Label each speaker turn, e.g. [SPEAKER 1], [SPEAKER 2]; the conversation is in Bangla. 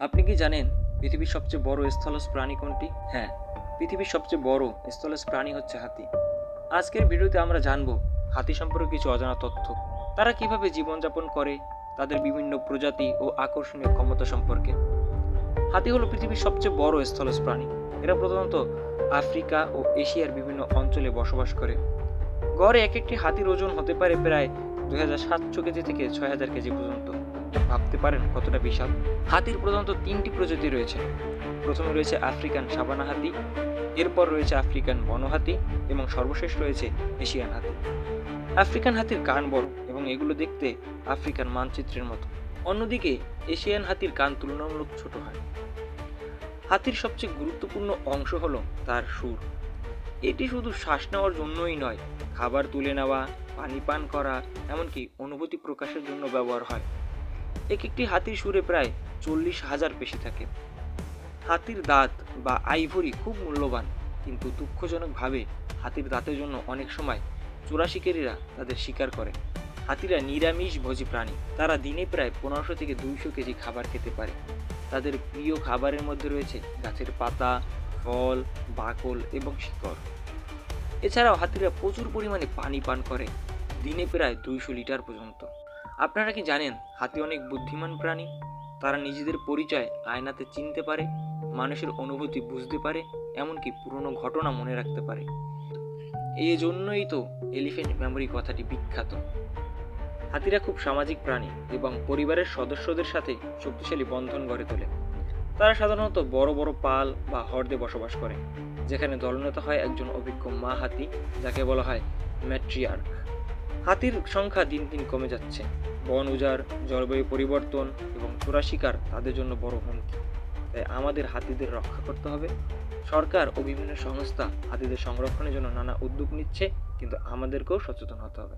[SPEAKER 1] আপনি কি জানেন পৃথিবীর সবচেয়ে বড় স্থলজ প্রাণী কোনটি? হ্যাঁ পৃথিবীর সবচেয়ে বড় স্থলজ প্রাণী হচ্ছে হাতি। আজকের ভিডিওতে আমরা জানব হাতি সম্পর্কে কিছু অজানা তথ্য। তারা কীভাবে জীবনযাপন করে, তাদের বিভিন্ন প্রজাতি ও আকর্ষণীয় ক্ষমতা সম্পর্কে। হাতি হলো পৃথিবীর সবচেয়ে বড় স্থলজ প্রাণী। এরা প্রধানত আফ্রিকা ও এশিয়ার বিভিন্ন অঞ্চলে বসবাস করে। গড়ে এক একটি হাতির ওজন হতে পারে প্রায় দুই হাজার সাতশো কেজি থেকে ছয় হাজার কেজি পর্যন্ত। ভাবতে পারেন কতটা বিশাল। হাতির প্রধানত তিনটি প্রজাতি রয়েছে। প্রথমে রয়েছে আফ্রিকান সাবানা হাতি, এরপর রয়েছে আফ্রিকান বনহাতি এবং সর্বশেষ রয়েছে এশিয়ান হাতি। আফ্রিকান হাতির কান বড় এবং এগুলো দেখতে আফ্রিকান মানচিত্রের মতো। অন্যদিকে এশিয়ান হাতির কান তুলনামূলক ছোট হয়। হাতির সবচেয়ে গুরুত্বপূর্ণ অংশ হলো তার সুর। এটি শুধু শ্বাস নেওয়ার জন্যই নয়, খাবার তুলে নেওয়া, পানি পান করা, এমনকি অনুভূতি প্রকাশের জন্য ব্যবহার হয়। এক একটি হাতির সুরে প্রায় চল্লিশ হাজার পেশি থাকে। হাতির দাঁত বা আইভরি খুব মূল্যবান, কিন্তু দুঃখজনকভাবে হাতির দাঁতের জন্য অনেক সময় চোরা শিকারীরা তাদের শিকার করে। হাতিরা নিরামিষ ভোজী প্রাণী। তারা দিনে প্রায় পনেরোশো থেকে দুইশো কেজি খাবার খেতে পারে। তাদের প্রিয় খাবারের মধ্যে রয়েছে গাছের পাতা, ফল, বাকল এবং শিকড়। এছাড়াও হাতিরা প্রচুর পরিমাণে পানি পান করে, দিনে প্রায় দুইশো লিটার পর্যন্ত। আপনারা কি জানেন, হাতি অনেক বুদ্ধিমান প্রাণী? তারা নিজেদের পরিচয় আয়নাতে চিনতে পারে, মানুষের অনুভূতি বুঝতে পারে, এমনকি পুরনো ঘটনা মনে রাখতে পারে। এই জন্যই তো এলিফেন্ট মেমোরি কথাটি বিখ্যাত। হাতিরা খুব সামাজিক প্রাণী এবং পরিবারের সদস্যদের সাথে শক্তিশালী বন্ধন গড়ে তোলে। তারা সাধারণত বড় বড় পাল বা হর্দে বসবাস করে, যেখানে দলনেতা হয় একজন অভিজ্ঞ মা হাতি, যাকে বলা হয় ম্যাট্রিয়ার্ক। হাতির সংখ্যা দিন দিন কমে যাচ্ছে। বন উজাড়, জলবায়ু পরিবর্তন এবং চোরা শিকার তাদের জন্য বড় হুমকি। তাই আমাদের হাতিদের রক্ষা করতে হবে। সরকার ও বিভিন্ন সংস্থা হাতিদের সংরক্ষণের জন্য নানা উদ্যোগ নিচ্ছে, কিন্তু আমাদেরকেও সচেতন হতে হবে।